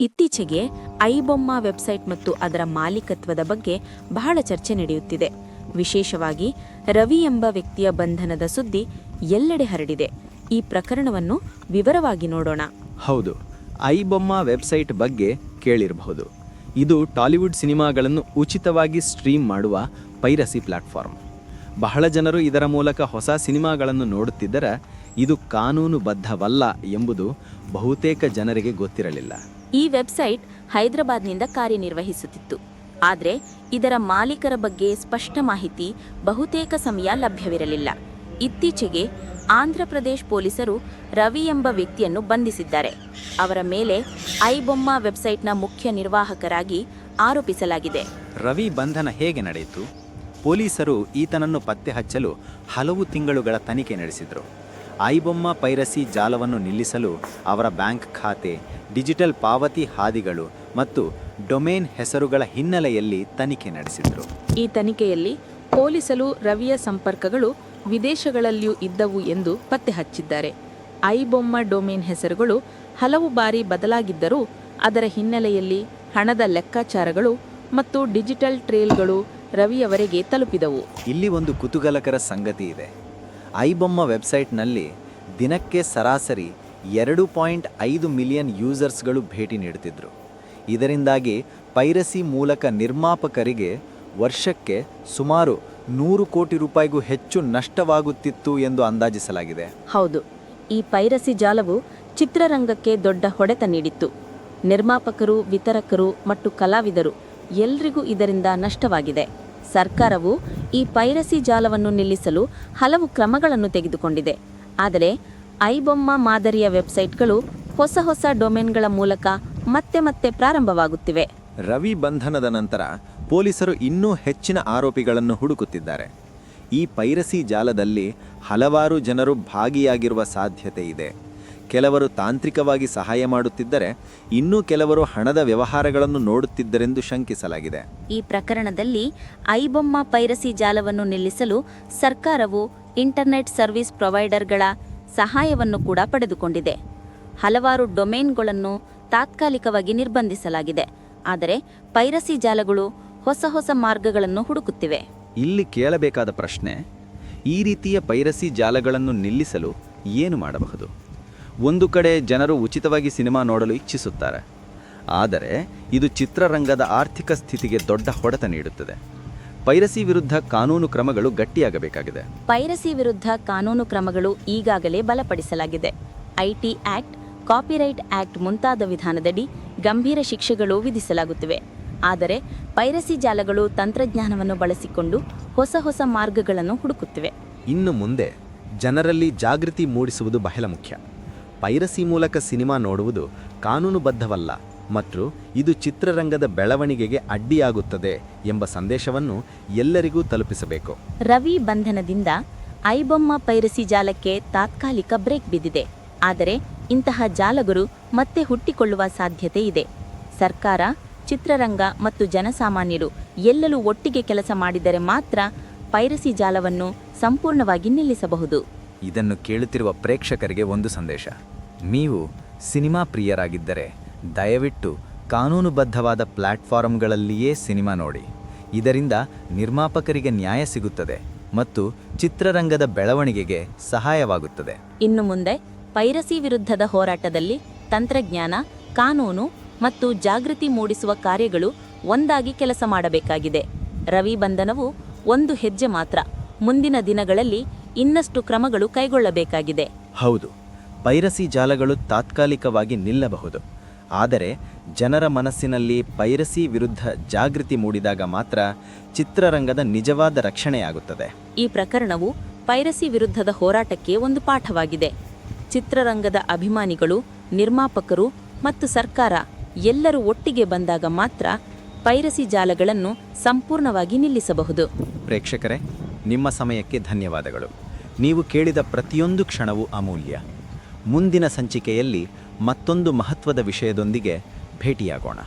ಇತ್ತೀಚೆಗೆ ಐಬೊಮ್ಮ ವೆಬ್ಸೈಟ್ ಮತ್ತು ಅದರ ಮಾಲೀಕತ್ವದ ಬಗ್ಗೆ ಬಹಳ ಚರ್ಚೆ ನಡೆಯುತ್ತಿದೆ. ವಿಶೇಷವಾಗಿ ರವಿ ಎಂಬ ವ್ಯಕ್ತಿಯ ಬಂಧನದ ಸುದ್ದಿ ಎಲ್ಲೆಡೆ ಹರಡಿದೆ. ಈ ಪ್ರಕರಣವನ್ನು ವಿವರವಾಗಿ ನೋಡೋಣ. ಹೌದು, ಐಬೊಮ್ಮ ವೆಬ್ಸೈಟ್ ಬಗ್ಗೆ ಕೇಳಿರಬಹುದು. ಇದು ಟಾಲಿವುಡ್ ಸಿನಿಮಾಗಳನ್ನು ಉಚಿತವಾಗಿ ಸ್ಟ್ರೀಮ್ ಮಾಡುವ ಪೈರಸಿ ಪ್ಲಾಟ್ಫಾರ್ಮ್. ಬಹಳ ಜನರು ಇದರ ಮೂಲಕ ಹೊಸ ಸಿನಿಮಾಗಳನ್ನು ನೋಡುತ್ತಿದ್ದರೆ ಇದು ಕಾನೂನುಬದ್ಧವಲ್ಲ ಎಂಬುದು ಬಹುತೇಕ ಜನರಿಗೆ ಗೊತ್ತಿರಲಿಲ್ಲ. ಈ ವೆಬ್ಸೈಟ್ ಹೈದರಾಬಾದ್ನಿಂದ ಕಾರ್ಯನಿರ್ವಹಿಸುತ್ತಿತ್ತು. ಆದರೆ ಇದರ ಮಾಲೀಕರ ಬಗ್ಗೆ ಸ್ಪಷ್ಟ ಮಾಹಿತಿ ಬಹುತೇಕ ಸಮಯ ಲಭ್ಯವಿರಲಿಲ್ಲ. ಇತ್ತೀಚೆಗೆ ಆಂಧ್ರಪ್ರದೇಶ್ ಪೊಲೀಸರು ರವಿ ಎಂಬ ವ್ಯಕ್ತಿಯನ್ನು ಬಂಧಿಸಿದ್ದಾರೆ. ಅವರ ಮೇಲೆ ಐಬೊಮ್ಮ ವೆಬ್ಸೈಟ್ನ ಮುಖ್ಯ ನಿರ್ವಾಹಕರಾಗಿ ಆರೋಪಿಸಲಾಗಿದೆ. ರವಿ ಬಂಧನ ಹೇಗೆ ನಡೆಯಿತು? ಪೊಲೀಸರು ಈತನನ್ನು ಪತ್ತೆ ಹಚ್ಚಲು ಹಲವು ತಿಂಗಳುಗಳ ತನಿಖೆ ನಡೆಸಿದರು. ಐಬೊಮ್ಮ ಪೈರಸಿ ಜಾಲವನ್ನು ನಿಲ್ಲಿಸಲು ಅವರ ಬ್ಯಾಂಕ್ ಖಾತೆ ಡಿಜಿಟಲ್ ಪಾವತಿ ಹಾದಿಗಳು ಮತ್ತು ಡೊಮೇನ್ ಹೆಸರುಗಳ ಹಿನ್ನೆಲೆಯಲ್ಲಿ ತನಿಖೆ ನಡೆಸಿದರು. ಈ ತನಿಖೆಯಲ್ಲಿ ಪೊಲೀಸರು ರವಿಯ ಸಂಪರ್ಕಗಳು ವಿದೇಶಗಳಲ್ಲಿಯೂ ಇದ್ದವು ಎಂದು ಪತ್ತೆ ಹಚ್ಚಿದ್ದಾರೆ. ಐಬೊಮ್ಮ ಡೊಮೇನ್ ಹೆಸರುಗಳು ಹಲವು ಬಾರಿ ಬದಲಾಗಿದ್ದರೂ ಅದರ ಹಿನ್ನೆಲೆಯಲ್ಲಿ ಹಣದ ಲೆಕ್ಕಾಚಾರಗಳು ಮತ್ತು ಡಿಜಿಟಲ್ ಟ್ರೇಲ್ಗಳು ರವಿಯವರೆಗೆ ತಲುಪಿದವು. ಇಲ್ಲಿ ಒಂದು ಕುತೂಹಲಕರ ಸಂಗತಿ ಇದೆ. ಐಬೊಮ್ಮ ವೆಬ್ಸೈಟ್ನಲ್ಲಿ ದಿನಕ್ಕೆ ಸರಾಸರಿ ಎರಡು ಪಾಯಿಂಟ್ ಐದು ಮಿಲಿಯನ್ ಯೂಸರ್ಸ್ಗಳು ಭೇಟಿ ನೀಡುತ್ತಿದ್ದರು ಇದರಿಂದಾಗಿ ಪೈರಸಿ ಮೂಲಕ ನಿರ್ಮಾಪಕರಿಗೆ ವರ್ಷಕ್ಕೆ ಸುಮಾರು ನೂರು ಕೋಟಿ ರೂಪಾಯಿಗೂ ಹೆಚ್ಚು ನಷ್ಟವಾಗುತ್ತಿತ್ತು ಎಂದು ಅಂದಾಜಿಸಲಾಗಿದೆ. ಹೌದು, ಈ ಪೈರಸಿ ಜಾಲವು ಚಿತ್ರರಂಗಕ್ಕೆ ದೊಡ್ಡ ಹೊಡೆತ ನೀಡಿತ್ತು. ನಿರ್ಮಾಪಕರು, ವಿತರಕರು ಮತ್ತು ಕಲಾವಿದರು ಎಲ್ರಿಗೂ ಇದರಿಂದ ನಷ್ಟವಾಗಿದೆ. ಸರ್ಕಾರವು ಈ ಪೈರಸಿ ಜಾಲವನ್ನು ನಿಲ್ಲಿಸಲು ಹಲವು ಕ್ರಮಗಳನ್ನು ತೆಗೆದುಕೊಂಡಿದೆ. ಆದರೆ, ಐಬೊಮ್ಮ ಮಾದರಿಯ ವೆಬ್ಸೈಟ್ಗಳು ಹೊಸ ಹೊಸ ಡೊಮೇನ್ಗಳ ಮೂಲಕ ಮತ್ತೆ ಮತ್ತೆ ಪ್ರಾರಂಭವಾಗುತ್ತಿವೆ. ರವಿ ಬಂಧನದ ನಂತರ ಪೊಲೀಸರು ಇನ್ನೂ ಹೆಚ್ಚಿನ ಆರೋಪಿಗಳನ್ನು ಹುಡುಕುತ್ತಿದ್ದಾರೆ. ಈ ಪೈರಸಿ ಜಾಲದಲ್ಲಿ ಹಲವಾರು ಜನರು ಭಾಗಿಯಾಗಿರುವ ಸಾಧ್ಯತೆ ಇದೆ. ಕೆಲವರು ತಾಂತ್ರಿಕವಾಗಿ ಸಹಾಯ ಮಾಡುತ್ತಿದ್ದರೆ ಇನ್ನೂ ಕೆಲವರು ಹಣದ ವ್ಯವಹಾರಗಳನ್ನು ನೋಡುತ್ತಿದ್ದರೆಂದು ಶಂಕಿಸಲಾಗಿದೆ. ಈ ಪ್ರಕರಣದಲ್ಲಿ ಐಬೊಮ್ಮ ಪೈರಸಿ ಜಾಲವನ್ನು ನಿಲ್ಲಿಸಲು ಸರ್ಕಾರವು ಇಂಟರ್ನೆಟ್ ಸರ್ವಿಸ್ ಪ್ರೊವೈಡರ್ಗಳ ಸಹಾಯವನ್ನು ಕೂಡ ಪಡೆದುಕೊಂಡಿದೆ. ಹಲವಾರು ಡೊಮೇನ್ಗಳನ್ನು ತಾತ್ಕಾಲಿಕವಾಗಿ ನಿರ್ಬಂಧಿಸಲಾಗಿದೆ. ಆದರೆ ಪೈರಸಿ ಜಾಲಗಳು ಹೊಸ ಹೊಸ ಮಾರ್ಗಗಳನ್ನು ಹುಡುಕುತ್ತಿವೆ. ಇಲ್ಲಿ ಕೇಳಬೇಕಾದ ಪ್ರಶ್ನೆ ಈ ರೀತಿಯ ಪೈರಸಿ ಜಾಲಗಳನ್ನು ನಿಲ್ಲಿಸಲು ಏನು ಮಾಡಬಹುದು? ಒಂದು ಕಡೆ ಜನರು ಉಚಿತವಾಗಿ ಸಿನಿಮಾ ನೋಡಲು ಇಚ್ಛಿಸುತ್ತಾರೆ. ಆದರೆ ಇದು ಚಿತ್ರರಂಗದ ಆರ್ಥಿಕ ಸ್ಥಿತಿಗೆ ದೊಡ್ಡ ಹೊಡೆತ ನೀಡುತ್ತದೆ. ಪೈರಸಿ ವಿರುದ್ಧ ಕಾನೂನು ಕ್ರಮಗಳು ಗಟ್ಟಿಯಾಗಬೇಕಾಗಿದೆ. ಪೈರಸಿ ವಿರುದ್ಧ ಕಾನೂನು ಕ್ರಮಗಳು ಈಗಾಗಲೇ ಬಲಪಡಿಸಲಾಗಿದೆ. ಐಟಿ ಆಕ್ಟ್ ಕಾಪಿರೈಟ್ ಆಕ್ಟ್ ಮುಂತಾದ ವಿಧಾನದಡಿ ಗಂಭೀರ ಶಿಕ್ಷೆಗಳು ವಿಧಿಸಲಾಗುತ್ತಿವೆ. ಆದರೆ ಪೈರಸಿ ಜಾಲಗಳು ತಂತ್ರಜ್ಞಾನವನ್ನು ಬಳಸಿಕೊಂಡು ಹೊಸ ಹೊಸ ಮಾರ್ಗಗಳನ್ನು ಹುಡುಕುತ್ತಿವೆ. ಇನ್ನು ಮುಂದೆ ಜನರಲ್ಲಿ ಜಾಗೃತಿ ಮೂಡಿಸುವುದು ಬಹಳ ಮುಖ್ಯ. ಪೈರಸಿ ಮೂಲಕ ಸಿನಿಮಾ ನೋಡುವುದು ಕಾನೂನುಬದ್ಧವಲ್ಲ, ಮತ್ತು ಇದು ಚಿತ್ರರಂಗದ ಬೆಳವಣಿಗೆಗೆ ಅಡ್ಡಿಯಾಗುತ್ತದೆ ಎಂಬ ಸಂದೇಶವನ್ನು ಎಲ್ಲರಿಗೂ ತಲುಪಿಸಬೇಕು. ರವಿ ಬಂಧನದಿಂದ ಐಬೊಮ್ಮ ಪೈರಸಿ ಜಾಲಕ್ಕೆ ತಾತ್ಕಾಲಿಕ ಬ್ರೇಕ್ ಬಿದ್ದಿದೆ. ಆದರೆ ಇಂತಹ ಜಾಲಗರು ಮತ್ತೆ ಹುಟ್ಟಿಕೊಳ್ಳುವ ಸಾಧ್ಯತೆ ಇದೆ. ಸರ್ಕಾರ, ಚಿತ್ರರಂಗ ಮತ್ತು ಜನಸಾಮಾನ್ಯರು ಎಲ್ಲರೂ ಒಟ್ಟಿಗೆ ಕೆಲಸ ಮಾಡಿದರೆ ಮಾತ್ರ ಪೈರಸಿ ಜಾಲವನ್ನು ಸಂಪೂರ್ಣವಾಗಿ ನಿಲ್ಲಿಸಬಹುದು. ಇದನ್ನು ಕೇಳುತ್ತಿರುವ ಪ್ರೇಕ್ಷಕರಿಗೆ ಒಂದು ಸಂದೇಶ. ನೀವು ಸಿನಿಮಾ ಪ್ರಿಯರಾಗಿದ್ದರೆ ದಯವಿಟ್ಟು ಕಾನೂನುಬದ್ಧವಾದ ಪ್ಲ್ಯಾಟ್ಫಾರ್ಮ್ಗಳಲ್ಲಿಯೇ ಸಿನಿಮಾ ನೋಡಿ. ಇದರಿಂದ ನಿರ್ಮಾಪಕರಿಗೆ ನ್ಯಾಯ ಸಿಗುತ್ತದೆ ಮತ್ತು ಚಿತ್ರರಂಗದ ಬೆಳವಣಿಗೆಗೆ ಸಹಾಯವಾಗುತ್ತದೆ. ಇನ್ನು ಮುಂದೆ ಪೈರಸಿ ವಿರುದ್ಧದ ಹೋರಾಟದಲ್ಲಿ ತಂತ್ರಜ್ಞಾನ, ಕಾನೂನು ಮತ್ತು ಜಾಗೃತಿ ಮೂಡಿಸುವ ಕಾರ್ಯಗಳು ಒಂದಾಗಿ ಕೆಲಸ ಮಾಡಬೇಕಾಗಿದೆ. ರವಿ ಬಂಧನವು ಒಂದು ಹೆಜ್ಜೆ ಮಾತ್ರ. ಮುಂದಿನ ದಿನಗಳಲ್ಲಿ ಇನ್ನಷ್ಟು ಕ್ರಮಗಳು ಕೈಗೊಳ್ಳಬೇಕಾಗಿದೆ. ಹೌದು ಪೈರಸಿ ಜಾಲಗಳು ತಾತ್ಕಾಲಿಕವಾಗಿ ನಿಲ್ಲಬಹುದು. ಆದರೆ ಜನರ ಮನಸ್ಸಿನಲ್ಲಿ ಪೈರಸಿ ವಿರುದ್ಧ ಜಾಗೃತಿ ಮೂಡಿದಾಗ ಮಾತ್ರ ಚಿತ್ರರಂಗದ ನಿಜವಾದ ರಕ್ಷಣೆಯಾಗುತ್ತದೆ. ಈ ಪ್ರಕರಣವು ಪೈರಸಿ ವಿರುದ್ಧದ ಹೋರಾಟಕ್ಕೆ ಒಂದು ಪಾಠವಾಗಿದೆ. ಚಿತ್ರರಂಗದ ಅಭಿಮಾನಿಗಳು ನಿರ್ಮಾಪಕರು ಮತ್ತು ಸರ್ಕಾರ ಎಲ್ಲರೂ ಒಟ್ಟಿಗೆ ಬಂದಾಗ ಮಾತ್ರ ಪೈರಸಿ ಜಾಲಗಳನ್ನು ಸಂಪೂರ್ಣವಾಗಿ ನಿಲ್ಲಿಸಬಹುದು. ಪ್ರೇಕ್ಷಕರೇ ನಿಮ್ಮ ಸಮಯಕ್ಕೆ ಧನ್ಯವಾದಗಳು. ನೀವು ಕೇಳಿದ ಪ್ರತಿಯೊಂದು ಕ್ಷಣವೂ ಅಮೂಲ್ಯ. ಮುಂದಿನ ಸಂಚಿಕೆಯಲ್ಲಿ ಮತ್ತೊಂದು ಮಹತ್ವದ ವಿಷಯದೊಂದಿಗೆ ಭೇಟಿಯಾಗೋಣ.